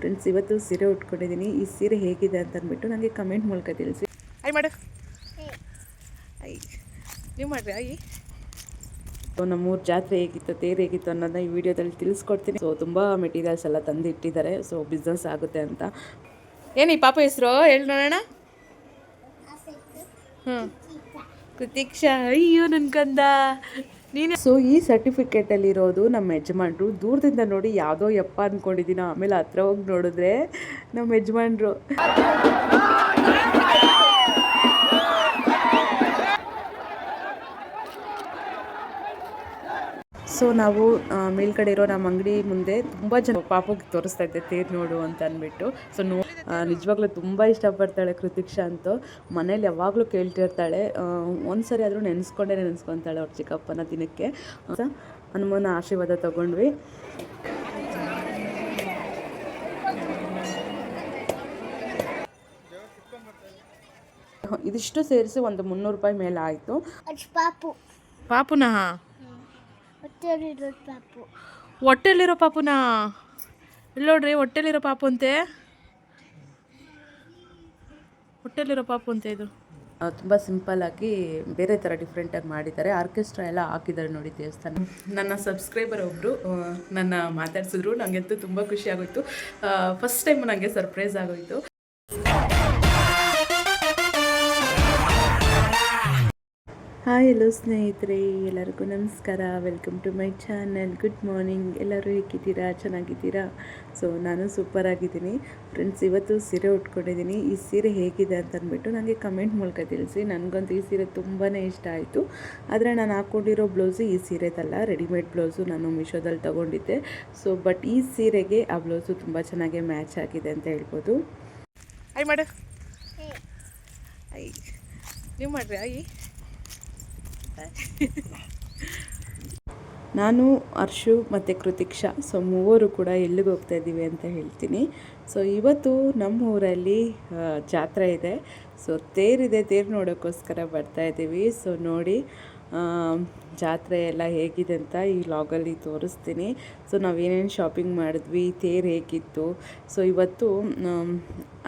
Friends ಇವತ್ತು ಸೀರೆ ಉಟ್ಕೊಂಡಿದ್ದೀನಿ. ಈ ಸೀರೆ ಹೇಗಿದೆ ಅಂತ ಅಂದ್ಬಿಟ್ಟು ನನಗೆ ಕಮೆಂಟ್ ಮೂಲಕ ತಿಳಿಸಿ. ಐ ಮಾಡು. ಐ ನೀವು ಮಾಡ್ರಿ ಐ ಸೊ ನಮ್ಮೂರ ಜಾತ್ರೆ ಹೇಗಿತ್ತು ತೇರು ಹೇಗಿತ್ತು ಅನ್ನೋದನ್ನ ಈ ವಿಡಿಯೋದಲ್ಲಿ ತಿಳಿಸ್ಕೊಡ್ತೀನಿ. ಸೊ ತುಂಬ ಮೆಟೀರಿಯಲ್ಸ್ ಎಲ್ಲ ತಂದು ಇಟ್ಟಿದ್ದಾರೆ ಸೊ ಬಿಸ್ನೆಸ್ ಆಗುತ್ತೆ ಅಂತ. ಏನು ಈ ಪಾಪ ಹೆಸರು? ಹೇಳಿ ನೋಡೋಣ. ಹ್ಞೂ ಕೃತಿಕ್ಷಾ ಅಯ್ಯೋ ನನ್ನ ಕಂದ. ನೀನು ಸೊ ಈ ಸರ್ಟಿಫಿಕೇಟಲ್ಲಿರೋದು ನಮ್ಮ ಯಜಮಾನ್ರು. ದೂರದಿಂದ ನೋಡಿ ಯಾವುದೋ ಯಪ್ಪ ಅಂದ್ಕೊಂಡಿದ್ದೀನೋ ಆಮೇಲೆ ಹತ್ರ ಹೋಗಿ ನೋಡಿದ್ರೆ ನಮ್ಮ ಯಜಮಾನ್ರು. ಸೊ ನಾವು ಮೇಲ್ಗಡೆ ಇರೋ ನಮ್ಮ ಅಂಗಡಿ ಮುಂದೆ ತುಂಬ ಜನ ಪಾಪಗೆ ತೋರಿಸ್ತಾ ಇದ್ದೆ, ತೇರು ನೋಡು ಅಂತ ಅಂದ್ಬಿಟ್ಟು. ಸೊ ನೋ ನಿಜವಾಗ್ಲೂ ತುಂಬ ಇಷ್ಟಪಡ್ತಾಳೆ ಕೃತಿಕ್ಷಾ ಅಂತೂ. ಮನೇಲಿ ಯಾವಾಗಲೂ ಕೇಳ್ತಿರ್ತಾಳೆ. ಒಂದು ಸರಿ ಆದರೂ ನೆನೆಸ್ಕೊಂಡೇ ನೆನೆಸ್ಕೊತಾಳೆ ಅವ್ರ ಚಿಕ್ಕಪ್ಪನ ದಿನಕ್ಕೆ. ಹನುಮನ ಆಶೀರ್ವಾದ ತಗೊಂಡ್ವಿ. ಇದಿಷ್ಟು ಸೇರಿಸಿ ಒಂದು ಮುನ್ನೂರು ರೂಪಾಯಿ ಮೇಲೆ ಆಯಿತು. ಪಾಪು. ಪಾಪುನಾ? ಹೊಟ್ಟೆಯಲ್ಲಿರೋ ಪಾಪು. ಹೊಟ್ಟೆಲಿರೋ ಪಾಪುನಾ? ಇಲ್ಲ ನೋಡ್ರಿ ಹೊಟ್ಟೆಲಿರೋ ಪಾಪು ಅಂತೆ. ಹೊಟ್ಟೆಲಿರೋ ಪಾಪು ಅಂತ ಇದು? ತುಂಬ ಆಗಿ ಬೇರೆ ಥರ ಡಿಫ್ರೆಂಟಾಗಿ ಮಾಡಿದ್ದಾರೆ. ಆರ್ಕೆಸ್ಟ್ರಾ ಎಲ್ಲ ಹಾಕಿದ್ದಾರೆ ನೋಡಿ ದೇವಸ್ಥಾನ. ನನ್ನ ಸಬ್ಸ್ಕ್ರೈಬರ್ ಒಬ್ಬರು ನನ್ನ ಮಾತಾಡ್ಸಿದ್ರು. ನನಗಂತೂ ತುಂಬ ಖುಷಿ ಆಗೋಯ್ತು. ಫಸ್ಟ್ ಟೈಮ್ ನನಗೆ ಸರ್ಪ್ರೈಸ್ ಆಗೋಯ್ತು. ಹಾಯ್ ಎಲ್ಲೋ ಸ್ನೇಹಿತರೆ ಎಲ್ಲರಿಗೂ ನಮಸ್ಕಾರ. Welcome to my channel good morning ಎಲ್ಲರೂ ಹೇಗಿದ್ದೀರಾ? ಚೆನ್ನಾಗಿದ್ದೀರಾ? ಸೊ ನಾನು ಸೂಪರ್ ಆಗಿದ್ದೀನಿ. ಫ್ರೆಂಡ್ಸ್ ಇವತ್ತು ಸೀರೆ ಉಟ್ಕೊಂಡಿದ್ದೀನಿ. ಈ ಸೀರೆ ಹೇಗಿದೆ ಅಂತ ಅಂದ್ಬಿಟ್ಟು ನನಗೆ ಕಮೆಂಟ್ ಮೂಲಕ ತಿಳಿಸಿ. ನನಗಂತೂ ಈ ಸೀರೆ ತುಂಬಾ ಇಷ್ಟ ಆಯಿತು. ಆದರೆ ನಾನು ಹಾಕ್ಕೊಂಡಿರೋ ಬ್ಲೌಸು ಈ ಸೀರೆದಲ್ಲ. ರೆಡಿಮೇಡ್ ಬ್ಲೌಸು ನಾನು ಮೀಶೋದಲ್ಲಿ ತೊಗೊಂಡಿದ್ದೆ. ಸೊ ಬಟ್ ಈ ಸೀರೆಗೆ ಆ ಬ್ಲೌಸು ತುಂಬ ಚೆನ್ನಾಗಿ ಮ್ಯಾಚ್ ಆಗಿದೆ ಅಂತ ಹೇಳ್ಬೋದು. ಐ ಮಾಡು ಐ ನೀವು ಮಾಡ್ರಿ ಐ ನಾನು, ಅರ್ಶು ಮತ್ತು ಕೃತಿಕ್ಷಾ ಸೊ ಮೂವರು ಕೂಡ ಎಲ್ಲಿಗೆ ಹೋಗ್ತಾ ಇದ್ದೀವಿ ಅಂತ ಹೇಳ್ತೀನಿ. ಸೊ ಇವತ್ತು ನಮ್ಮ ಊರಲ್ಲಿ ಜಾತ್ರೆ ಇದೆ. ಸೊ ತೇರಿದೆ, ತೇರು ನೋಡೋಕ್ಕೋಸ್ಕರ ಬರ್ತಾ ಇದ್ದೀವಿ. ಸೊ ನೋಡಿ ಜಾತ್ರೆ ಎಲ್ಲ ಹೇಗಿದೆ ಅಂತ ಈ ಲಾಗಲ್ಲಿ ತೋರಿಸ್ತೀನಿ. ಸೊ ನಾವೇನೇನು ಶಾಪಿಂಗ್ ಮಾಡಿದ್ವಿ, ತೇರು ಹೇಗಿತ್ತು? ಸೊ ಇವತ್ತು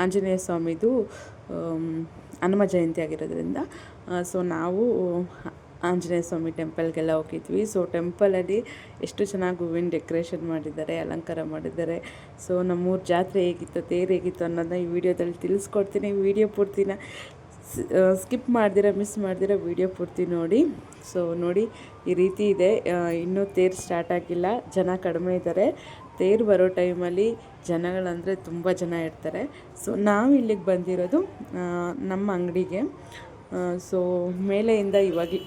ಆಂಜನೇಯ ಸ್ವಾಮಿದು ಹನುಮ ಜಯಂತಿ ಆಗಿರೋದ್ರಿಂದ ಸೊ ನಾವು ಆಂಜನೇಯ ಸ್ವಾಮಿ ಟೆಂಪಲ್ಗೆಲ್ಲ ಹೋಗಿದ್ವಿ. ಸೊ ಟೆಂಪಲಲ್ಲಿ ಎಷ್ಟು ಚೆನ್ನಾಗಿ ಹೂವಿನ ಡೆಕೋರೇಷನ್ ಮಾಡಿದ್ದಾರೆ, ಅಲಂಕಾರ ಮಾಡಿದ್ದಾರೆ. ಸೊ ನಮ್ಮೂರ ಜಾತ್ರೆ ಹೇಗಿತ್ತು, ತೇರು ಹೇಗಿತ್ತು ಅನ್ನೋದನ್ನ ಈ ವಿಡಿಯೋದಲ್ಲಿ ತಿಳಿಸ್ಕೊಡ್ತೀನಿ. ವಿಡಿಯೋ ಪೂರ್ತಿನ ಸ್ಕಿಪ್ ಮಾಡ್ದಿರ, ಮಿಸ್ ಮಾಡ್ದಿರ, ವಿಡಿಯೋ ಪೂರ್ತಿ ನೋಡಿ. ಸೊ ನೋಡಿ, ಈ ರೀತಿ ಇದೆ. ಇನ್ನೂ ತೇರು ಸ್ಟಾರ್ಟ್ ಆಗಿಲ್ಲ. ಜನ ಕಡಿಮೆ ಇದ್ದಾರೆ. ತೇರು ಬರೋ ಟೈಮಲ್ಲಿ ಜನಗಳಂದರೆ ತುಂಬ ಜನ ಇರ್ತಾರೆ. ಸೊ ನಾವು ಇಲ್ಲಿಗೆ ಬಂದಿರೋದು ನಮ್ಮ ಅಂಗಡಿಗೆ. ಸೊ ಮೇಲೆಯಿಂದ ಇವಾಗ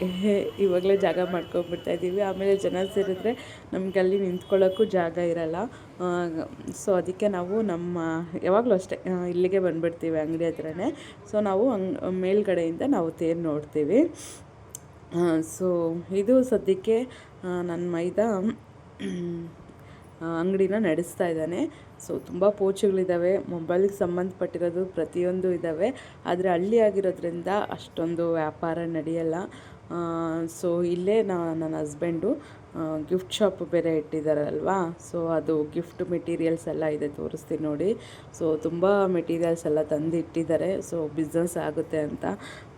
ಇವಾಗಲೇ ಜಾಗ ಮಾಡ್ಕೊಂಡ್ಬಿಡ್ತಾ ಇದ್ದೀವಿ. ಆಮೇಲೆ ಜನ ಸೇರಿದ್ರೆ ನಮಗೆ ಅಲ್ಲಿ ನಿಂತ್ಕೊಳ್ಳೋಕ್ಕೂ ಜಾಗ ಇರಲ್ಲ. ಸೊ ಅದಕ್ಕೆ ನಾವು ನಮ್ಮ ಯಾವಾಗಲೂ ಅಷ್ಟೇ ಇಲ್ಲಿಗೆ ಬಂದುಬಿಡ್ತೀವಿ ಅಂಗಡಿ ಹತ್ರನೇ. ಸೊ ನಾವು ಅಂಗ್ ಮೇಲ್ಗಡೆಯಿಂದ ನಾವು ತೇರು ನೋಡ್ತೀವಿ. ಸೊ ಇದು ಸದ್ಯಕ್ಕೆ ನನ್ನ ಮೈದಾ ಅಂಗಡಿನ ನಡೆಸ್ತಾ ಇದ್ದಾನೆ. ಸೊ ತುಂಬ ಪೋಚುಗಳಿದ್ದಾವೆ. ಮೊಬೈಲ್ಗೆ ಸಂಬಂಧಪಟ್ಟಿರೋದು ಪ್ರತಿಯೊಂದು ಇದ್ದಾವೆ. ಆದರೆ ಹಳ್ಳಿ ಆಗಿರೋದ್ರಿಂದ ಅಷ್ಟೊಂದು ವ್ಯಾಪಾರ ನಡೆಯಲ್ಲ. ಸೊ ಇಲ್ಲೇ ನಾ, ನನ್ನ ಹಸ್ಬೆಂಡು ಗಿಫ್ಟ್ ಶಾಪ್ ಬೇರೆ ಇಟ್ಟಿದ್ದಾರಲ್ವಾ ಸೊ ಅದು ಗಿಫ್ಟ್ ಮೆಟೀರಿಯಲ್ಸ್ ಎಲ್ಲ ಇದೆ ತೋರಿಸ್ತೀನಿ ನೋಡಿ. ಸೊ ತುಂಬ ಮೆಟೀರಿಯಲ್ಸ್ ಎಲ್ಲ ತಂದು ಇಟ್ಟಿದ್ದಾರೆ. ಸೊ ಬಿಸ್ನೆಸ್ ಆಗುತ್ತೆ ಅಂತ.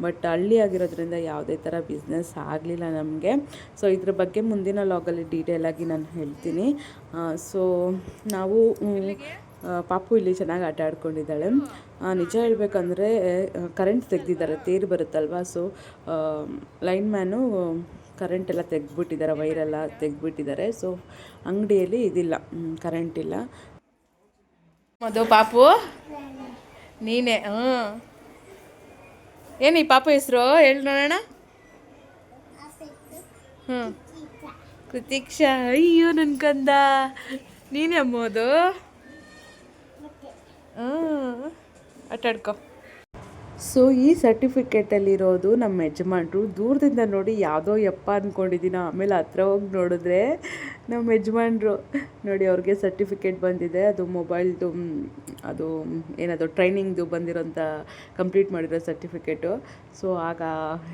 ಬಟ್ ಹಳ್ಳಿ ಆಗಿರೋದ್ರಿಂದ ಯಾವುದೇ ಥರ ಬಿಸ್ನೆಸ್ ಆಗಲಿಲ್ಲ ನಮಗೆ. ಸೊ ಇದ್ರ ಬಗ್ಗೆ ಮುಂದಿನ ಲಾಗಲ್ಲಿ ಡೀಟೇಲಾಗಿ ನಾನು ಹೇಳ್ತೀನಿ. ಸೊ ನಾವು ಪಾಪು ಇಲ್ಲಿ ಚೆನ್ನಾಗಿ ಆಟ ಆಡ್ಕೊಂಡಿದ್ದಾಳೆ. ನಿಜ ಹೇಳಬೇಕಂದ್ರೆ ಕರೆಂಟ್ ತೆಗೆದಿದ್ದಾರೆ. ತೇರು ಬರುತ್ತಲ್ವಾ? ಸೊ ಲೈನ್ ಮ್ಯಾನು ಕರೆಂಟ್ ಎಲ್ಲ ತೆಗೆದ್ಬಿಟ್ಟಿದ್ದಾರೆ ವೈರೆಲ್ಲ ತೆಗೆದ್ಬಿಟ್ಟಿದ್ದಾರೆ. ಸೊ ಅಂಗಡಿಯಲ್ಲಿ ಇದಿಲ್ಲ. ಕರೆಂಟ್ ಇಲ್ಲ. ಮದು ಪಾಪು? ನೀನೇ ಹ್ಞೂ ಏನು ಈ ಪಾಪು ಹೆಸರು? ಹೇಳಿ ನೋಡೋಣ. ಹ್ಞೂ ಕೃತಿಕ್ಷಾ, ಅಯ್ಯೋ ನನ್ನ ಕಂದ. ನೀನೇ ಅಮ್ಮೋದು ಹ್ಞೂ ಆಟಾಡ್ಕೊ ಸೊ ಈ ಸರ್ಟಿಫಿಕೇಟಲ್ಲಿರೋದು ನಮ್ಮ ಯಜಮಾನ್ರು ದೂರದಿಂದ ನೋಡಿ ಯಾವುದೋ ಯಪ್ಪ ಅಂದ್ಕೊಂಡಿದ್ದೀನ ಆಮೇಲೆ ಹತ್ರ ಹೋಗಿ ನೋಡಿದ್ರೆ ನಮ್ಮ ಯಜಮಾನ್ರು ನೋಡಿ ಅವ್ರಿಗೆ ಸರ್ಟಿಫಿಕೇಟ್ ಬಂದಿದೆ. ಅದು ಮೊಬೈಲ್ದು ಅದು ಏನದು ಟ್ರೈನಿಂಗ್ದು ಬಂದಿರೋಂಥ ಕಂಪ್ಲೀಟ್ ಮಾಡಿರೋ ಸರ್ಟಿಫಿಕೇಟು ಸೊ ಆಗ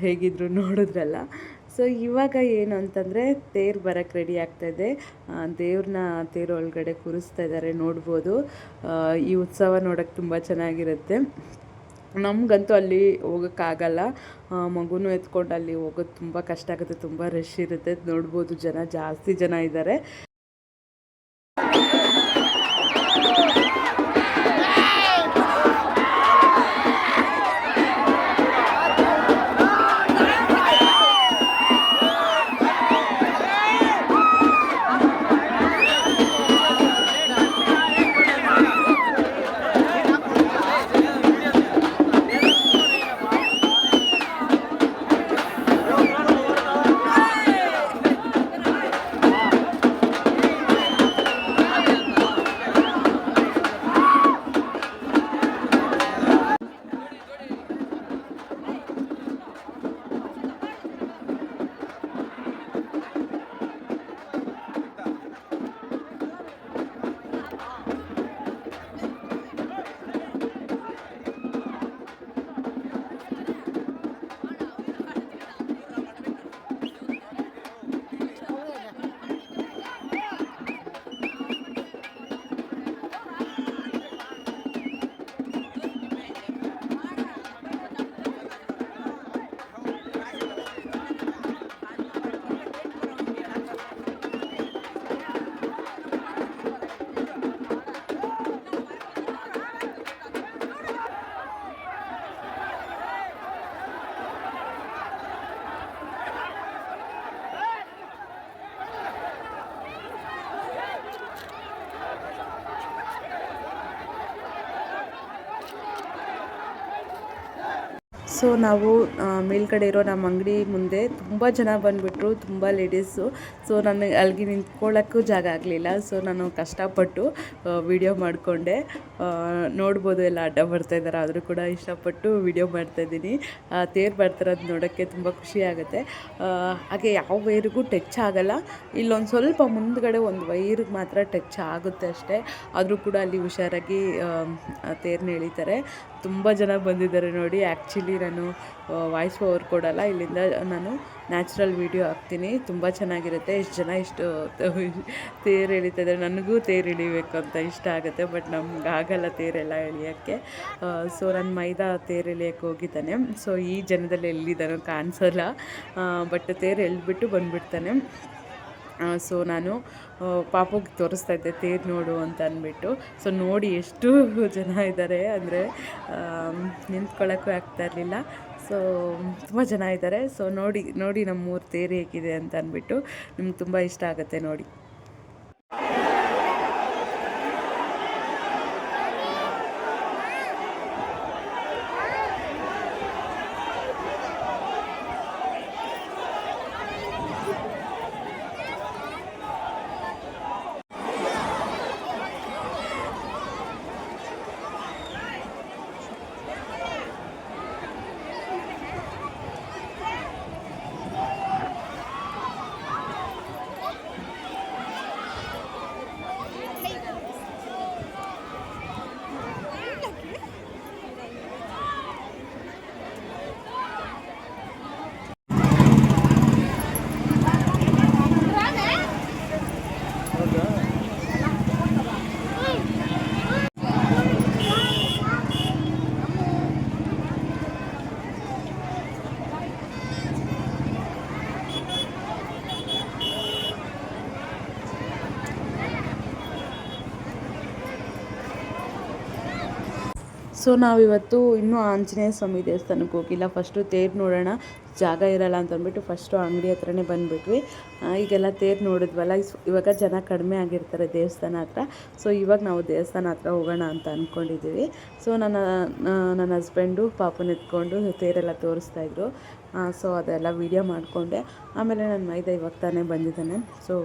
ಹೇಗಿದ್ರು ನೋಡಿದ್ರಲ್ಲ. ಸೊ ಇವಾಗ ಏನು ಅಂತಂದರೆ ತೇರು ಬರೋಕ್ಕೆ ರೆಡಿ ಆಗ್ತಾಯಿದೆ ದೇವ್ರನ್ನ ತೇರು ಒಳಗಡೆ ಕೂರಿಸ್ತಾ ಇದ್ದಾರೆ ನೋಡ್ಬೋದು. ಈ ಉತ್ಸವ ನೋಡೋಕ್ಕೆ ತುಂಬ ಚೆನ್ನಾಗಿರುತ್ತೆ. ನಮಗಂತೂ ಅಲ್ಲಿ ಹೋಗೋಕ್ಕಾಗಲ್ಲ. ಮಗುನೂ ಎತ್ಕೊಂಡು ಅಲ್ಲಿ ಹೋಗೋದು ತುಂಬ ಕಷ್ಟ ಆಗುತ್ತೆ, ತುಂಬ ರಶ್ ಇರುತ್ತೆ. ನೋಡ್ಬೋದು ಜನ, ಜಾಸ್ತಿ ಜನ ಇದ್ದಾರೆ ಸೊ ನಾವು ಮೇಲ್ಗಡೆ ಇರೋ ನಮ್ಮ ಅಂಗಡಿ ಮುಂದೆ ತುಂಬ ಜನ ಬಂದುಬಿಟ್ರು, ತುಂಬ ಲೇಡೀಸು ಸೊ ನನಗೆ ಅಲ್ಲಿಗೆ ನಿಂತ್ಕೊಳ್ಳೋಕ್ಕೂ ಜಾಗ ಆಗಲಿಲ್ಲ. ಸೊ ನಾನು ಕಷ್ಟಪಟ್ಟು ವಿಡಿಯೋ ಮಾಡಿಕೊಂಡೆ. ನೋಡ್ಬೋದು ಎಲ್ಲ ಅಡ್ಡ ಬರ್ತಾ ಇದ್ದಾರೆ ಆದರೂ ಕೂಡ ಇಷ್ಟಪಟ್ಟು ವಿಡಿಯೋ ಮಾಡ್ತಾಯಿದ್ದೀನಿ ತೇರು ಬರ್ತಿರೋದು ನೋಡೋಕ್ಕೆ ತುಂಬ ಖುಷಿ ಆಗುತ್ತೆ. ಹಾಗೆ ಯಾವ ವೈರಿಗೂ ಟಚ್ ಆಗಲ್ಲ. ಇಲ್ಲೊಂದು ಸ್ವಲ್ಪ ಮುಂದ್ಗಡೆ ಒಂದು ವೈರಿಗೆ ಮಾತ್ರ ಟಚ್ ಆಗುತ್ತೆ ಅಷ್ಟೇ. ಆದರೂ ಕೂಡ ಅಲ್ಲಿ ಹುಷಾರಾಗಿ ತೇರನ್ನ ಎಳಿತಾರೆ. ತುಂಬ ಜನ ಬಂದಿದ್ದಾರೆ ನೋಡಿ. ಆ್ಯಕ್ಚುಲಿ ನಾನು ವಾಯ್ಸ್ ಓವರ್ ಕೊಡಲ್ಲ. ಇಲ್ಲಿಂದ ನಾನು ನ್ಯಾಚುರಲ್ ವೀಡಿಯೋ ಹಾಕ್ತೀನಿ. ತುಂಬ ಚೆನ್ನಾಗಿರುತ್ತೆ. ಎಷ್ಟು ಜನ ಇಷ್ಟು ತೇರು ಎಳಿತಿದ್ದಾರೆ ನನಗೂ ತೇರು ಎಳಿಬೇಕು ಅಂತ ಇಷ್ಟ ಆಗುತ್ತೆ ಬಟ್ ನಮ್ಗೆ ಆಗಲ್ಲ ತೇರೆಲ್ಲ ಎಳಿಯೋಕ್ಕೆ. ಸೊ ನನ್ನ ಮೈದಾ ತೇರು ಎಳಿಯೋಕ್ಕೆ ಹೋಗಿದ್ದಾನೆ. ಸೊ ಈ ಜನದಲ್ಲಿ ಎಲ್ಲಿದ್ದಾನೋ ಕಾಣಿಸಲ್ಲ. ಬಟ್ ತೇರು ಎಳ್ಬಿಟ್ಟು ಬಂದುಬಿಡ್ತಾನೆ. ಸೊ ನಾನು ಪಾಪಕ್ಕೆ ಪಾಪುಗೆ ತೋರಿಸ್ತಾ ಇದ್ದೆ, ತೇರು ನೋಡು ಅಂತ ಅಂದ್ಬಿಟ್ಟು. ಸೊ ನೋಡಿ ಎಷ್ಟು ಜನ ಇದ್ದಾರೆ ಅಂದರೆ ನಿಂತ್ಕೊಳ್ಳೋಕ್ಕೂ ಆಗ್ತಾ ಇರಲಿಲ್ಲ. ಸೊ ತುಂಬ ಜನ ಇದ್ದಾರೆ ಸೊ ನೋಡಿ ನೋಡಿ ನಮ್ಮೂರು ತೇರು ಹೇಗಿದೆ ಅಂತ ಅಂದ್ಬಿಟ್ಟು. ನಿಮ್ಗೆ ತುಂಬ ಇಷ್ಟ ಆಗುತ್ತೆ ನೋಡಿ. ಸೊ ನಾವಿವತ್ತು ಇನ್ನೂ ಆಂಜನೇಯ ಸ್ವಾಮಿ ದೇವಸ್ಥಾನಕ್ಕೆ ಹೋಗಿಲ್ಲ. ಫಸ್ಟು ತೇರು ನೋಡೋಣ. ಜಾಗ ಇರಲ್ಲ ಅಂತ ಅಂದ್ಬಿಟ್ಟು ಫಸ್ಟು ಅಂಗಡಿ ಹತ್ರನೇ ಬಂದುಬಿಟ್ವಿ. ಈಗೆಲ್ಲ ತೇರು ನೋಡಿದ್ವಲ್ಲ ಇವಾಗ ಜನ ಕಡಿಮೆ ಆಗಿರ್ತಾರೆ ದೇವಸ್ಥಾನ ಹತ್ರ. ಸೊ ಇವಾಗ ನಾವು ದೇವಸ್ಥಾನ ಹತ್ರ ಹೋಗೋಣ ಅಂತ ಅಂದ್ಕೊಂಡಿದ್ದೀವಿ ಸೊ ನನ್ನ ನನ್ನ ಹಸ್ಬೆಂಡು ಪಾಪನ ಎತ್ಕೊಂಡು ತೇರೆಲ್ಲ ತೋರಿಸ್ತಾಯಿದ್ರು ಸೊ ಅದೆಲ್ಲ ವೀಡಿಯೋ ಮಾಡಿಕೊಂಡೆ. ಆಮೇಲೆ ನನ್ನ ಮೈದ ಇವಾಗ ತಾನೇ ಬಂದಿದ್ದಾನೆ. ಸೊ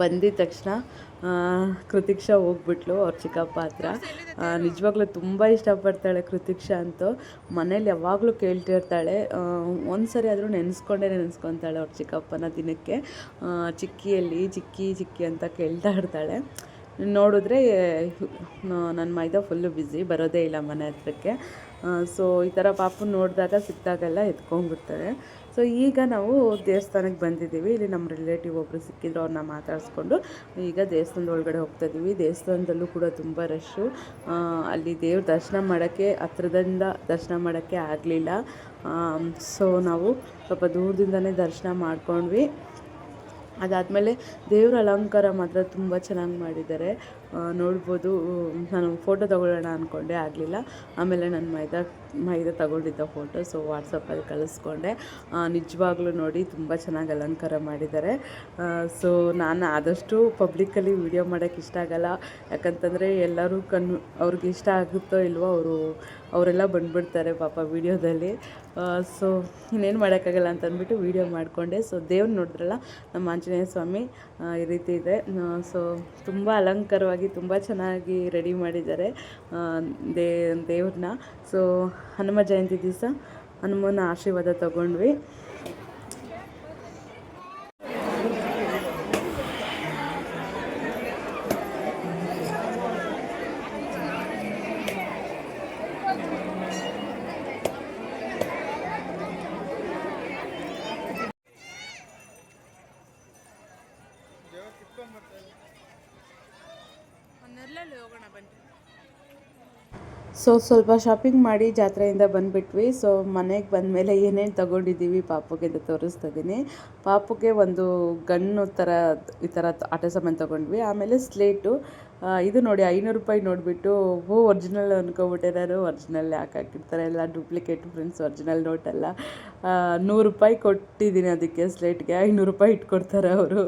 ಬಂದಿದ ತಕ್ಷಣ ಕೃತಿಕ್ಷ ಹೋಗ್ಬಿಟ್ಲು ಅವ್ರ ಚಿಕ್ಕಪ್ಪ ಹತ್ರ. ನಿಜವಾಗ್ಲೂ ತುಂಬ ಇಷ್ಟಪಡ್ತಾಳೆ ಕೃತಿಕ್ಷಾ ಅಂತೂ. ಮನೇಲಿ ಯಾವಾಗಲೂ ಕೇಳ್ತಿರ್ತಾಳೆ. ಒಂದು ಸರಿ ಆದರೂ ನೆನೆಸ್ಕೊಂಡೇ ನೆನೆಸ್ಕೊತಾಳೆ ಅವ್ರ ಚಿಕ್ಕಪ್ಪನ ದಿನಕ್ಕೆ. ಚಿಕ್ಕಿಯಲ್ಲಿ ಚಿಕ್ಕಿ ಚಿಕ್ಕಿ ಅಂತ ಕೇಳ್ತಾ ಇರ್ತಾಳೆ. ನೋಡಿದ್ರೆ ನನ್ನ ಮೈದ ಫುಲ್ಲು ಬ್ಯುಸಿ ಬರೋದೇ ಇಲ್ಲ ಮನೆ ಹತ್ರಕ್ಕೆ. ಸೊ ಈ ಥರ ಪಾಪು ನೋಡಿದಾಗ ಸಿಕ್ಕಿದಾಗೆಲ್ಲ ಎತ್ಕೊಂಡ್ಬಿಡ್ತಾರೆ. ಸೊ ಈಗ ನಾವು ದೇವಸ್ಥಾನಕ್ಕೆ ಬಂದಿದ್ದೀವಿ. ಇಲ್ಲಿ ನಮ್ಮ ರಿಲೇಟಿವ್ ಒಬ್ಬರು ಸಿಕ್ಕಿದ್ರು, ಅವ್ರನ್ನ ಮಾತಾಡಿಸ್ಕೊಂಡು ಈಗ ದೇವಸ್ಥಾನದ ಒಳಗಡೆ ಹೋಗ್ತಾ ಇದ್ದೀವಿ. ದೇವಸ್ಥಾನದಲ್ಲೂ ಕೂಡ ತುಂಬ ರಶ್ಶು ಅಲ್ಲಿ ದೇವ್ರ ದರ್ಶನ ಮಾಡೋಕ್ಕೆ, ಹತ್ರದಿಂದ ದರ್ಶನ ಮಾಡೋಕ್ಕೆ ಆಗಲಿಲ್ಲ. ಸೊ ನಾವು ಸ್ವಲ್ಪ ದೂರದಿಂದನೇ ದರ್ಶನ ಮಾಡ್ಕೊಂಡ್ವಿ. ಅದಾದಮೇಲೆ ದೇವ್ರ ಅಲಂಕಾರ ಮಾತ್ರ ತುಂಬ ಚೆನ್ನಾಗಿ ಮಾಡಿದ್ದಾರೆ. ನೋಡ್ಬೋದು. ನಾನು ಫೋಟೋ ತೊಗೊಳ್ಳೋಣ ಅಂದ್ಕೊಂಡೆ ಆಗಲಿಲ್ಲ. ಆಮೇಲೆ ನಾನು ಮೈದಾ ಮೈದಾ ತಗೊಂಡಿದ್ದ ಫೋಟೋ ಸೊ ವಾಟ್ಸಪ್ಪಲ್ಲಿ ಕಳಿಸ್ಕೊಂಡೆ. ನಿಜವಾಗ್ಲೂ ನೋಡಿ, ತುಂಬ ಚೆನ್ನಾಗಿ ಅಲಂಕಾರ ಮಾಡಿದ್ದಾರೆ. ಸೊ ನಾನು ಆದಷ್ಟು ಪಬ್ಲಿಕ್ಕಲ್ಲಿ ವಿಡಿಯೋ ಮಾಡೋಕ್ಕೆ ಇಷ್ಟ ಆಗಲ್ಲ. ಯಾಕಂತಂದರೆ ಎಲ್ಲರೂ ಕಣ್ಣು, ಅವ್ರಿಗೆ ಇಷ್ಟ ಆಗುತ್ತೋ ಇಲ್ವೋ ಅವರು, ಅವರೆಲ್ಲ ಬಂದುಬಿಡ್ತಾರೆ ಪಾಪ ವಿಡಿಯೋದಲ್ಲಿ ಸೊ ಇನ್ನೇನು ಮಾಡೋಕ್ಕಾಗಲ್ಲ ಅಂತ ವೀಡಿಯೋ ವಿಡಿಯೋ ಮಾಡಿಕೊಂಡೆ. ಸೊ ದೇವ್ರು ನೋಡಿದ್ರಲ್ಲ, ನಮ್ಮ ಆಂಜನೇಯ ಸ್ವಾಮಿ ಈ ರೀತಿ ಇದೆ. ಸೊ ತುಂಬ ಅಲಂಕಾರವಾಗಿ ತುಂಬ ಚೆನ್ನಾಗಿ ರೆಡಿ ಮಾಡಿದ್ದಾರೆ ದೇ ದೇವ್ರನ್ನ. ಸೊ ಹನುಮ ಜಯಂತಿ ದಿವಸ ಹನುಮನ ಆಶೀರ್ವಾದ ತಗೊಂಡ್ವಿ. ಸೊ ಸ್ವಲ್ಪ ಶಾಪಿಂಗ್ ಮಾಡಿ ಜಾತ್ರೆಯಿಂದ ಬಂದುಬಿಟ್ವಿ. ಸೊ ಮನೆಗೆ ಬಂದಮೇಲೆ ಏನೇನು ತೊಗೊಂಡಿದ್ದೀವಿ ಪಾಪುಗೆ ಅಂತ ತೋರಿಸ್ತಾ ಇದ್ದೀನಿ ಪಾಪುಗೆ ಒಂದು ಗಣ್ಣು ಥರ ಈ ಥರ ಆಟ ಸಾಮಾನು ತೊಗೊಂಡ್ವಿ. ಆಮೇಲೆ ಸ್ಲೇಟು ಇದು ನೋಡಿ, ಐನೂರು ರೂಪಾಯಿ ನೋಡಿಬಿಟ್ಟು, ಓ ಒರ್ಜಿನಲ್ ಅಂದ್ಕೊಂಬಿಟ್ಟೆ ನಾನು ಒರ್ಜಿನಲ್ ಯಾಕೆ ಹಾಕಿರ್ತಾರೆ? ಎಲ್ಲ ಡೂಪ್ಲಿಕೇಟ್ ಫ್ರೆಂಡ್ಸ್ ಒರ್ಜಿನಲ್ ನೋಟೆಲ್ಲ ನೂರು ರೂಪಾಯಿ ಕೊಟ್ಟಿದ್ದೀನಿ ಅದಕ್ಕೆ ಸ್ಲೇಟ್ಗೆ ಐನೂರು ರೂಪಾಯಿ ಇಟ್ಕೊಡ್ತಾರೆ ಅವರು.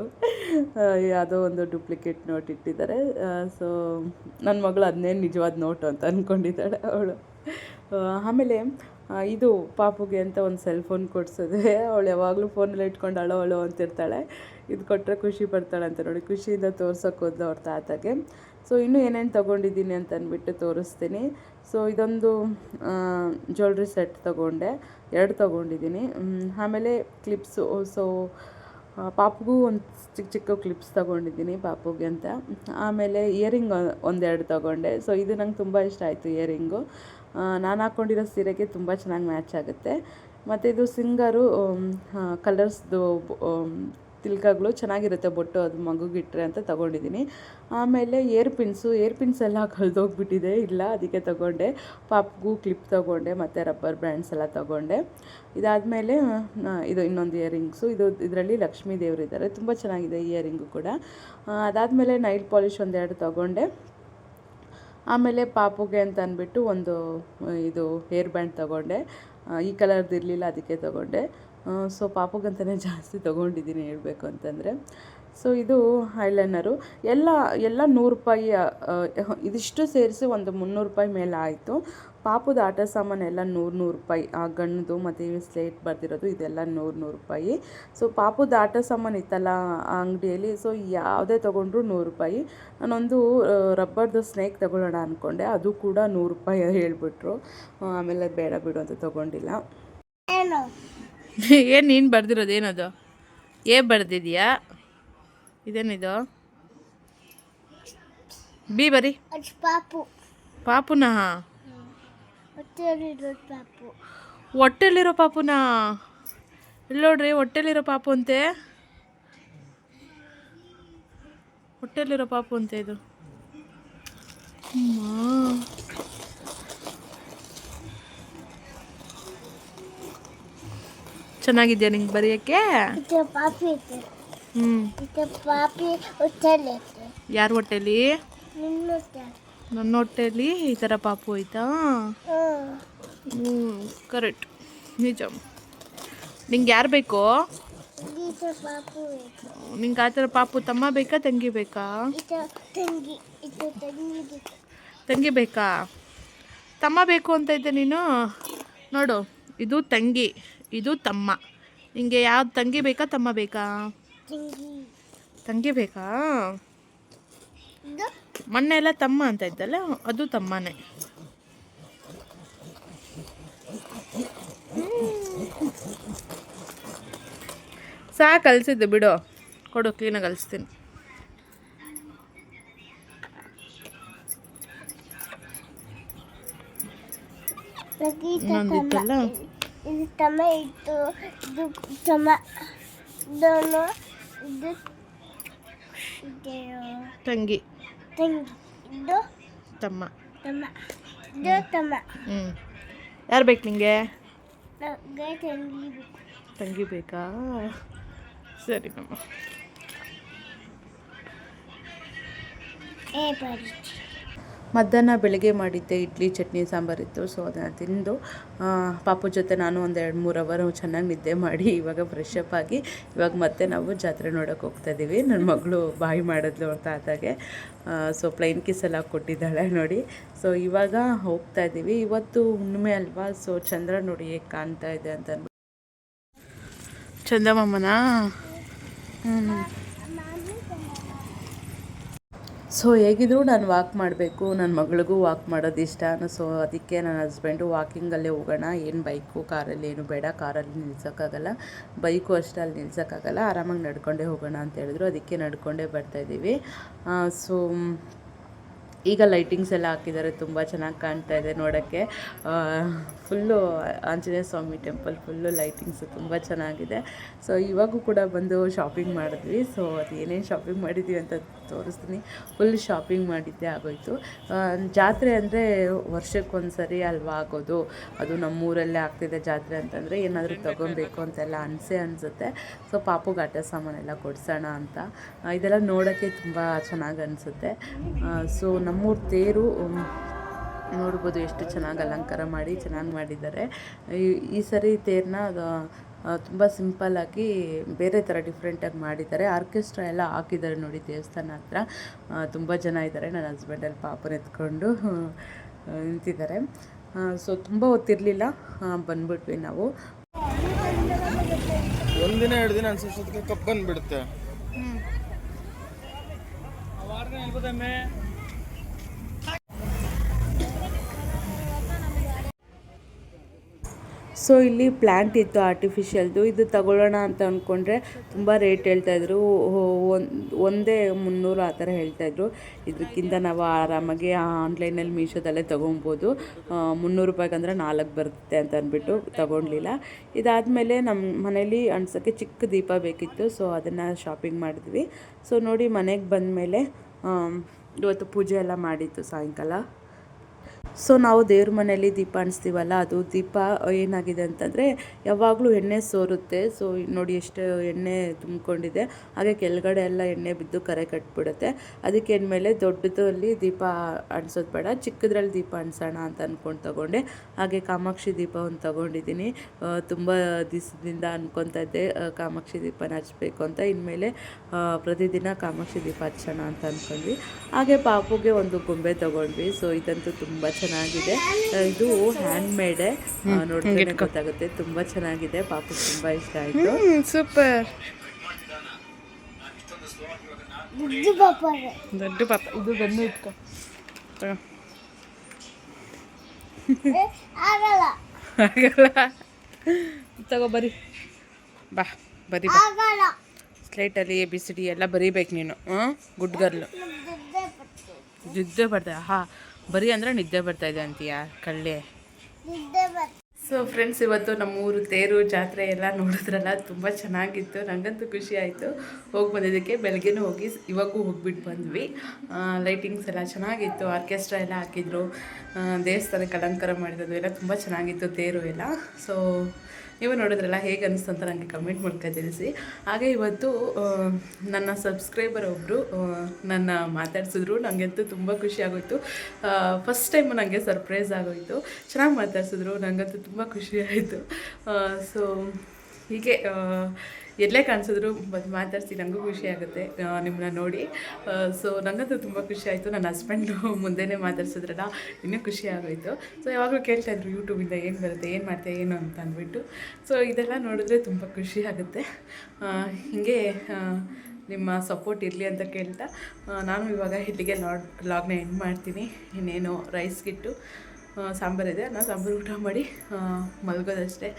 ಯಾವುದೋ ಒಂದು ಡೂಪ್ಲಿಕೇಟ್ ನೋಟ್ ಇಟ್ಟಿದ್ದಾರೆ. ಸೊ ನನ್ನ ಮಗಳು ಅದನ್ನೇ ನಿಜವಾದ ನೋಟು ಅಂತ ಅಂದ್ಕೊಂಡಿದ್ದಾಳೆ ಅವಳು. ಆಮೇಲೆ ಇದು ಪಾಪುಗೆ ಅಂತ ಒಂದು ಸೆಲ್ ಫೋನ್ ಕೊಡ್ಸಿದ್ರೆ ಅವಳು ಯಾವಾಗಲೂ ಫೋನಲ್ಲಿ ಇಟ್ಕೊಂಡು ಅಳೋ ಅಳೋ ಅಂತಿರ್ತಾಳೆ. ಇದು ಕೊಟ್ಟರೆ ಖುಷಿ ಪಡ್ತಾಳೆ ಅಂತ ನೋಡಿ. ಖುಷಿಯಿಂದ ತೋರ್ಸೋಕೆ ಹೋದ್ಲು ಅವ್ರ ತಾತಗೆ. ಸೊ ಇನ್ನೂ ಏನೇನು ತೊಗೊಂಡಿದ್ದೀನಿ ಅಂತ ಅಂದ್ಬಿಟ್ಟು ತೋರಿಸ್ತೀನಿ. ಸೊ ಇದೊಂದು ಜ್ಯುವೆಲ್ರಿ ಸೆಟ್ ತೊಗೊಂಡೆ. ಎರಡು ತೊಗೊಂಡಿದ್ದೀನಿ. ಆಮೇಲೆ ಕ್ಲಿಪ್ಸು ಸೊ ಪಾಪುಗೂ ಒಂದು ಚಿಕ್ಕ ಚಿಕ್ಕ ಕ್ಲಿಪ್ಸ್ ತೊಗೊಂಡಿದ್ದೀನಿ ಪಾಪುಗೆ ಅಂತ. ಆಮೇಲೆ ಇಯರಿಂಗ್ ಒಂದೆರಡು ತೊಗೊಂಡೆ. ಸೊ ಇದು ನಂಗೆ ತುಂಬ ಇಷ್ಟ ಆಯಿತು ಇಯರಿಂಗು ನಾನು ಹಾಕ್ಕೊಂಡಿರೋ ಸೀರೆಗೆ ತುಂಬ ಚೆನ್ನಾಗಿ ಮ್ಯಾಚ್ ಆಗುತ್ತೆ. ಮತ್ತು ಇದು ಸಿಂಗರು ಕಲರ್ಸ್ದು ತಿಲ್ಕಗಳು ಚೆನ್ನಾಗಿರುತ್ತೆ ಬೊಟ್ಟು ಅದು ಮಗುಗಿಟ್ರೆ ಅಂತ ತೊಗೊಂಡಿದ್ದೀನಿ. ಆಮೇಲೆ ಏರ್ ಪಿನ್ಸು ಏರ್ ಪಿನ್ಸ್ ಎಲ್ಲ ಕಳೆದೋಗ್ಬಿಟ್ಟಿದೆ. ಇಲ್ಲ, ಅದಕ್ಕೆ ತೊಗೊಂಡೆ. ಪಾಪ್ಗೂ ಕ್ಲಿಪ್ ತೊಗೊಂಡೆ, ಮತ್ತು ರಬ್ಬರ್ ಬ್ರ್ಯಾಂಡ್ಸ್ ಎಲ್ಲ ತೊಗೊಂಡೆ. ಇದಾದಮೇಲೆ ಇದು ಇನ್ನೊಂದು ಇಯರಿಂಗ್ಸು ಇದು ಇದರಲ್ಲಿ ಲಕ್ಷ್ಮೀ ದೇವರಿದ್ದಾರೆ. ತುಂಬ ಚೆನ್ನಾಗಿದೆ ಇಯರಿಂಗು ಕೂಡ. ಅದಾದಮೇಲೆ ನೈಲ್ ಪಾಲಿಷ್ ಒಂದೆರಡು ತೊಗೊಂಡೆ. ಆಮೇಲೆ ಪಾಪುಗೆ ಅಂತ ಅಂದ್ಬಿಟ್ಟು ಒಂದು ಇದು ಹೇರ್ ಬ್ಯಾಂಡ್ ತೊಗೊಂಡೆ. ಈ ಕಲರ್ದು ಇರಲಿಲ್ಲ, ಅದಕ್ಕೆ ತೊಗೊಂಡೆ. ಸೊ ಪಾಪುಗಂತಲೇ ಜಾಸ್ತಿ ತೊಗೊಂಡಿದ್ದೀನಿ ಹೇಳಬೇಕು ಅಂತಂದರೆ. ಸೊ ಇದು ಐಲೈನರು ಎಲ್ಲ ಎಲ್ಲ ನೂರು ರೂಪಾಯಿ ಇದಿಷ್ಟು ಸೇರಿಸಿ ಒಂದು ಮುನ್ನೂರು ರೂಪಾಯಿ ಮೇಲೆ ಆಯಿತು. ಪಾಪುದ ಆಟ ಸಾಮಾನೆಲ್ಲ ನೂರು ನೂರು ರೂಪಾಯಿ. ಆ ಗಣ್ಣದು ಮತ್ತು ಸ್ಲೇಟ್ ಬರ್ದಿರೋದು ಇದೆಲ್ಲ ನೂರು ನೂರು ರೂಪಾಯಿ. ಸೊ ಪಾಪುದ ಆಟ ಸಾಮಾನು ಇತ್ತಲ್ಲ ಆ ಅಂಗಡಿಯಲ್ಲಿ ಸೊ ಯಾವುದೇ ತೊಗೊಂಡ್ರು ನೂರು ರೂಪಾಯಿ. ನಾನೊಂದು ರಬ್ಬರ್ದು ಸ್ನೇಕ್ ತೊಗೊಳ್ಳೋಣ ಅಂದ್ಕೊಂಡೆ ಅದು ಕೂಡ ನೂರು ರೂಪಾಯಿ ಹೇಳಿಬಿಟ್ರು. ಆಮೇಲೆ ಬೇಡ ಬಿಡು ಅಂತ ತೊಗೊಂಡಿಲ್ಲ. ಏನು? ನೀನು ಬರ್ದಿರೋದು ಏನದು? ಏ ಬರ್ದಿದ್ಯಾ? ಇದೇನಿದು? ಬಿ ಬರಿ. ಪಾಪು. ಪಾಪುನ? ಹೊಟ್ಟೆಯಲ್ಲಿರೋ ಪಾಪು. ಹೊಟ್ಟೆಲಿರೋ ಪಾಪುನಾ? ಇಲ್ಲಿ ನೋಡ್ರಿ ಹೊಟ್ಟೆಲಿರೋ ಪಾಪು ಅಂತೆ. ಹೊಟ್ಟೆಲಿರೋ ಪಾಪು ಅಂತೆ ಇದು. ಚೆನ್ನಾಗಿದ್ಯಾ ನಿಂಗೆ ಬರೆಯೋಕ್ಕೆ? ಇದು ಪಾಪಿ ಐತೆ ಹ್ಞೂ ಇದು ಪಾಪಿ ಹೊಟ್ಟೆಲೈತೆ ಯಾರ ಹೊಟ್ಟೆಲಿ? ಹೊಟ್ಟೆ. ನನ್ನ ಹೊಟ್ಟೆಯಲ್ಲಿ ಈ ಥರ ಪಾಪು ಹೋಯ್ತಾ? ಹ್ಞೂ ಕರೆಕ್ಟ್. ನಿಜ. ನಿಂಗೆ ಯಾರು ಬೇಕು? ನಿಂಗೆ ಆ ಥರ ಪಾಪು ತಮ್ಮ ಬೇಕಾ ತಂಗಿ ಬೇಕಾ? ತಂಗಿ ಬೇಕಾ. ತಮ್ಮ ಬೇಕು ಅಂತ ಇದ್ದೆ ನೀನು? ನೋಡು ಇದು ತಂಗಿ ಇದು ತಮ್ಮ. ನಿಂಗೆ ಯಾವ ತಂಗಿ ಬೇಕಾ ತಮ್ಮ ಬೇಕಾ? ತಂಗಿ. ಬೇಕಾ? ಇದು ಮೊನ್ನೆ ಎಲ್ಲ ತಮ್ಮ ಅಂತ ಇದ್ದಲ್ಲ ಅದು ತಮ್ಮನೇ. ಸಾ, ಕಲಿಸಿದ್ದು ಬಿಡು. ಕೊಡು ಕ್ಲೀನಾಗಿ ಕಲಿಸ್ತೀನಿ. ಇತ್ತು ತಂಗಿ. ತಂಗಿ ಇದು ತಮ್ಮ. ತಮ್ಮ ಇದು ತಮ್ಮ. ಹ್ಞೂ ಯಾರು ಬೇಕು ನಿಮಗೆ ನನಗೆ ತಂಗಿ ಬೇಕು. ತಂಗಿ ಬೇಕಾ? ಸರಿ ಮಮ್ಮ ಏ ಬರೀ ಮಧ್ಯಾಹ್ನ ಬೆಳಗ್ಗೆ ಮಾಡಿದ್ದೆ ಇಡ್ಲಿ, ಚಟ್ನಿ ಸಾಂಬಾರಿತ್ತು ಸೊ ಅದನ್ನು ತಿಂದು ಪಾಪು ಜೊತೆ ನಾನು ಒಂದು ಎರಡು ಮೂರು ಅವರು ಚೆನ್ನಾಗಿ ನಿದ್ದೆ ಮಾಡಿ ಇವಾಗ ಫ್ರೆಶ್ ಅಪ್ ಆಗಿ, ಇವಾಗ ಮತ್ತೆ ನಾವು ಜಾತ್ರೆ ನೋಡೋಕೆ ಹೋಗ್ತಾ ಇದ್ದೀವಿ ನನ್ನ ಮಗಳು ಬಾಯಿ ಮಾಡಿದ್ಲು ಅಂತ ತಾತಾಗೆ. ಸೊ ಪ್ಲೈನ್ ಕಿಸ್ ಎಲ್ಲ ಕೊಟ್ಟಿದ್ದಾಳೆ ನೋಡಿ. ಸೊ ಇವಾಗ ಹೋಗ್ತಾ ಇದ್ದೀವಿ ಇವತ್ತು ಹುಣ್ಣಿಮೆ ಅಲ್ವಾ? ಸೊ ಚಂದ್ರ ನೋಡಿ ಹೇಗೆ ಕಾಣ್ತಾ ಇದೆ ಅಂತ ಚಂದಮ್ಮನ? ಹ್ಞೂ ಸೊ ಹೇಗಿದ್ರು ನಾನು ವಾಕ್ ಮಾಡಬೇಕು. ನನ್ನ ಮಗಳಿಗೂ ವಾಕ್ ಮಾಡೋದು ಇಷ್ಟ. ಸೊ ಅದಕ್ಕೆ ನನ್ನ ಹಸ್ಬೆಂಡು ವಾಕಿಂಗಲ್ಲೇ ಹೋಗೋಣ. ಏನು ಬೈಕು ಕಾರಲ್ಲಿ ಏನು ಬೇಡ. ಕಾರಲ್ಲಿ ನಿಲ್ಸೋಕ್ಕಾಗಲ್ಲ. ಬೈಕು ಅಷ್ಟೇ ಅಲ್ಲಿ ನಿಲ್ಸೋಕ್ಕಾಗಲ್ಲ. ಆರಾಮಾಗಿ ನಡ್ಕೊಂಡೇ ಹೋಗೋಣ ಅಂತ ಹೇಳಿದ್ರು. ಅದಕ್ಕೆ ನಡ್ಕೊಂಡೇ ಬರ್ತಾಯಿದ್ದೀವಿ ಸೊ ಈಗ ಲೈಟಿಂಗ್ಸ್ ಎಲ್ಲ ಹಾಕಿದ್ದಾರೆ, ತುಂಬ ಚೆನ್ನಾಗಿ ಕಾಣ್ತಾ ಇದೆ ನೋಡೋಕ್ಕೆ. Full Anjaneya Swami temple full lightings ತುಂಬ ಚೆನ್ನಾಗಿದೆ. ಸೊ ಇವಾಗೂ ಕೂಡ ಬಂದು ಶಾಪಿಂಗ್ ಮಾಡಿದ್ವಿ. ಸೊ ಅದು ಏನೇನು ಶಾಪಿಂಗ್ ಮಾಡಿದ್ವಿ ಅಂತ ತೋರಿಸ್ತೀನಿ. ಫುಲ್ ಶಾಪಿಂಗ್ ಮಾಡಿದ್ದೆ ಆಗೋಯಿತು. ಜಾತ್ರೆ ಅಂದರೆ ವರ್ಷಕ್ಕೊಂದು ಸರಿ ಅಲ್ವಾ ಆಗೋದು? ಅದು ನಮ್ಮೂರಲ್ಲೇ ಆಗ್ತಿದೆ ಜಾತ್ರೆ ಅಂತಂದರೆ ಏನಾದರೂ ತೊಗೊಬೇಕು ಅಂತೆಲ್ಲ ಅನಿಸೆ ಅನಿಸುತ್ತೆ. ಸೊ ಪಾಪು ಆಟ ಸಾಮಾನೆಲ್ಲ ಕೊಡ್ಸೋಣ ಅಂತ. ಇದೆಲ್ಲ ನೋಡೋಕ್ಕೆ ತುಂಬ ಚೆನ್ನಾಗಿ ಅನಿಸುತ್ತೆ. ಸೊ ನಮ್ಮೂರ ತೇರು ನೋಡ್ಬೋದು ಎಷ್ಟು ಚೆನ್ನಾಗಿ ಅಲಂಕಾರ ಮಾಡಿ ಚೆನ್ನಾಗಿ ಮಾಡಿದ್ದಾರೆ. ಈ- ಈ ಸರಿ ತೇರನ್ನ ತುಂಬ ಸಿಂಪಲ್ಲಾಗಿ ಬೇರೆ ಥರ ಡಿಫ್ರೆಂಟಾಗಿ ಮಾಡಿದ್ದಾರೆ. ಆರ್ಕೆಸ್ಟ್ರಾ ಎಲ್ಲ ಹಾಕಿದ್ದಾರೆ ನೋಡಿ ದೇವಸ್ಥಾನ ಹತ್ರ. ತುಂಬ ಜನ ಇದ್ದಾರೆ. ನನ್ನ ಹಸ್ಬೆಂಡಲ್ಲಿ ಪಾಪನ ಎತ್ಕೊಂಡು ನಿಂತಿದ್ದಾರೆ. ಸೊ ತುಂಬ ಹೊತ್ತಿರಲಿಲ್ಲ. ಬಂದ್ಬಿಟ್ವಿ ನಾವು. ಒಂದಿನ ಎರಡು ದಿನ ಅನ್ಸೋಷ್ಟೊತ್ತಿಗೆ ಕಪ್ ಬಂದ್ಬಿಡುತ್ತೆ. ಸೊ, ಇಲ್ಲಿ ಪ್ಲ್ಯಾಂಟ್ ಇತ್ತು ಆರ್ಟಿಫಿಷಿಯಲ್ದು ಇದು ತಗೊಳ್ಳೋಣ ಅಂತ ಅಂದ್ಕೊಂಡ್ರೆ ತುಂಬ ರೇಟ್ ಹೇಳ್ತಾಯಿದ್ರು ಒಂದೇ ಮುನ್ನೂರು ಆ ಥರ ಹೇಳ್ತಾಯಿದ್ರು ಇದಕ್ಕಿಂತ ನಾವು ಆರಾಮಾಗಿ ಆನ್ಲೈನಲ್ಲಿ ಮೀಶೋದಲ್ಲೇ ತೊಗೊಬೋದು. ಮುನ್ನೂರು ರೂಪಾಯಿಗೆ ಅಂದರೆ ನಾಲ್ಕು ಬರುತ್ತೆ ಅಂತ ಅಂದ್ಬಿಟ್ಟು ಇದಾದ ಇದಾದಮೇಲೆ ನಮ್ಮ ಮನೇಲಿ ಅಣ್ಸೋಕ್ಕೆ ಚಿಕ್ಕ ದೀಪ ಬೇಕಿತ್ತು. ಸೊ, ಅದನ್ನು ಶಾಪಿಂಗ್ ಮಾಡಿದ್ವಿ. ಸೊ, ನೋಡಿ ಮನೆಗೆ ಬಂದಮೇಲೆ ಇವತ್ತು ಪೂಜೆ ಎಲ್ಲ ಮಾಡಿತ್ತು ಸಾಯಂಕಾಲ. ಸೊ ನಾವು ದೇವ್ರ ಮನೆಯಲ್ಲಿ ದೀಪ ಅಣಿಸ್ತೀವಲ್ಲ ಅದು ದೀಪ ಏನಾಗಿದೆ ಅಂತಂದರೆ ಯಾವಾಗಲೂ ಎಣ್ಣೆ ಸೋರುತ್ತೆ. ಸೊ ನೋಡಿ ಎಷ್ಟು ಎಣ್ಣೆ ತುಂಬಿಕೊಂಡಿದೆ. ಹಾಗೆ ಕೆಳಗಡೆ ಎಲ್ಲ ಎಣ್ಣೆ ಬಿದ್ದು ಕರೆ ಕಟ್ಬಿಡುತ್ತೆ. ಅದಕ್ಕೆ ಮೇಲೆ ದೊಡ್ಡದಲ್ಲಿ ದೀಪ ಅಣಿಸೋದು ಬೇಡ, ಚಿಕ್ಕದ್ರಲ್ಲಿ ದೀಪ ಅಣಿಸೋಣ ಅಂತ ಅಂದ್ಕೊಂಡು ತಗೊಂಡೆ. ಹಾಗೆ ಕಾಮಾಕ್ಷಿ ದೀಪವನ್ನು ತಗೊಂಡಿದ್ದೀನಿ. ತುಂಬ ದಿವಸದಿಂದ ಅನ್ಕೊತಾ ಇದ್ದೆ ಕಾಮಾಕ್ಷಿ ದೀಪನ ಹಚ್ಚಬೇಕು ಅಂತ. ಇನ್ಮೇಲೆ ಪ್ರತಿದಿನ ಕಾಮಾಕ್ಷಿ ದೀಪ ಹಚ್ಚೋಣ ಅಂತ ಅಂದ್ಕೊಂಡ್ವಿ ಹಾಗೆ ಪಾಪುಗೆ ಒಂದು ಗೊಂಬೆ ತಗೊಂಡ್ವಿ. ಸೊ ಇದಂತೂ ತುಂಬ ಚೆನ್ನಾಗಿದೆ. ಇದು ಹ್ಯಾಂಡ್ ಮೇಡ್ ನೋಡಿದ್ರೆ ಗೊತ್ತಾಗುತ್ತೆ. ತುಂಬಾ ಚೆನ್ನಾಗಿದೆ. ಪಾಪ ತುಂಬಾ ಇಷ್ಟ ಆಯ್ತು. ಸೂಪರ್ ದೊಡ್ಡ ಪಾಪ ಇದು. ಬೆನ್ನು ಇಟ್ಕೊ. ತಗೋ. ಆಗಲ್ಲ. ಬರಿ. ಬಾ ಬರಿ ಸ್ಲೇಟಲ್ಲಿ ಎ ಬಿ ಸಿ ಡಿ ಎಲ್ಲ ಬರೀಬೇಕು ನೀನು. ಹಾಂ ಗುಡ್ ಗರ್ಲು. ಜಿದ್ದೆ ಬರ್ತಾ ಹಾಂ ಬರೀ ಅಂದರೆ ನಿದ್ದೆ ಬರ್ತಾ ಇದೆ ಅಂತೀಯಾ ಕಳ್ಳೆ? ಸೊ ಫ್ರೆಂಡ್ಸ್ ಇವತ್ತು ನಮ್ಮೂರು ತೇರು ಜಾತ್ರೆ ಎಲ್ಲ ನೋಡಿದ್ರಲ್ಲ ತುಂಬ ಚೆನ್ನಾಗಿತ್ತು ನನಗಂತೂ ಖುಷಿ ಆಯಿತು. ಹೋಗಿ ಬಂದಿದ್ದಕ್ಕೆ ಬೆಳಗ್ಗೆನೂ ಹೋಗಿ ಇವಾಗೂ ಹೋಗ್ಬಿಟ್ಟು ಬಂದ್ವಿ. ಲೈಟಿಂಗ್ಸ್ ಎಲ್ಲ ಚೆನ್ನಾಗಿತ್ತು ಆರ್ಕೆಸ್ಟ್ರಾ ಎಲ್ಲ ಹಾಕಿದ್ರು. ದೇವಸ್ಥಾನಕ್ಕೆ ಅಲಂಕಾರ ಮಾಡಿರೋದು ಎಲ್ಲ ತುಂಬ ಚೆನ್ನಾಗಿತ್ತು ತೇರು ಎಲ್ಲ. ಸೊ ನೀವು ನೋಡಿದ್ರಲ್ಲ, ಹೇಗೆ ಅನಿಸ್ತು ಅಂತ ನನಗೆ ಕಮೆಂಟ್ ಮೂಲಕ ತಿಳಿಸಿ. ಹಾಗೆ ಇವತ್ತು ನನ್ನ ಸಬ್ಸ್ಕ್ರೈಬರ್ ಒಬ್ಬರು ನನ್ನ ಮಾತಾಡ್ಸಿದ್ರು. ನನಗಂತೂ ತುಂಬ ಖುಷಿ ಆಗೋಯ್ತು. ಫಸ್ಟ್ ಟೈಮು ನನಗೆ ಸರ್ಪ್ರೈಸ್ ಆಗೋಯ್ತು. ಚೆನ್ನಾಗಿ ಮಾತಾಡ್ಸಿದ್ರು. ನನಗಂತೂ ತುಂಬ ಖುಷಿ ಆಯಿತು. ಸೊ ಹೀಗೆ ಎಲ್ಲೇ ಕಾಣಿಸಿದ್ರು ಬಂದು ಮಾತಾಡಿಸಿ ನನಗೂ ಖುಷಿ ಆಗುತ್ತೆ ನಿಮ್ಮನ್ನ ನೋಡಿ. ಸೊ ನನಗಂತೂ ತುಂಬ ಖುಷಿ ಆಯಿತು. ನನ್ನ ಹಸ್ಬೆಂಡು ಮುಂದೆನೇ ಮಾತಾಡ್ಸಿದ್ರಲ್ಲ, ಇನ್ನೂ ಖುಷಿ ಆಗೋಯ್ತು. ಸೊ ಯಾವಾಗಲೂ ಕೇಳ್ತಾಯಿದ್ರು ಯೂಟ್ಯೂಬಿಂದ ಏನು ಬರುತ್ತೆ, ಏನು ಮಾಡ್ತೀಯ, ಏನು ಅಂತ ಅಂದ್ಬಿಟ್ಟು. ಸೊ ಇದೆಲ್ಲ ನೋಡಿದ್ರೆ ತುಂಬ ಖುಷಿ ಆಗುತ್ತೆ. ಹೀಗೆ ನಿಮ್ಮ ಸಪೋರ್ಟ್ ಇರಲಿ ಅಂತ ಕೇಳ್ತಾ ನಾನು ಇವಾಗ ಇಲ್ಲಿಗೆ ಲಾಗ್ ಲಾಗ್ನ ಎಂಡ್ ಮಾಡ್ತೀನಿ. ಇನ್ನೇನು ರೈಸ್ಗಿಟ್ಟು ಸಾಂಬಾರಿದೆ ನಾನು ಸಾಂಬಾರು ಊಟ ಮಾಡಿ ಮಲಗೋದಷ್ಟೇ.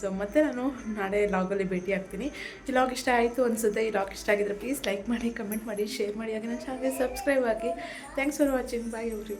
ಸೊ ಮತ್ತೆ ನಾನು ನಾಳೆ ಲಾಗಲ್ಲಿ ಭೇಟಿ ಆಗ್ತೀನಿ. ಈ ಲಾಗ್ ಇಷ್ಟ ಆಯಿತು ಅನಿಸುತ್ತೆ, ಈ ಲಾಗ್ ಇಷ್ಟ ಆಗಿದ್ರೆ ಪ್ಲೀಸ್ ಲೈಕ್ ಮಾಡಿ ಕಮೆಂಟ್ ಮಾಡಿ ಶೇರ್ ಮಾಡಿ, ಹಾಗೆ ನನ್ನ ಚಾನಲ್ಗೆ ಸಬ್ಸ್ಕ್ರೈಬ್ ಆಗಿ. Thanks for watching bye every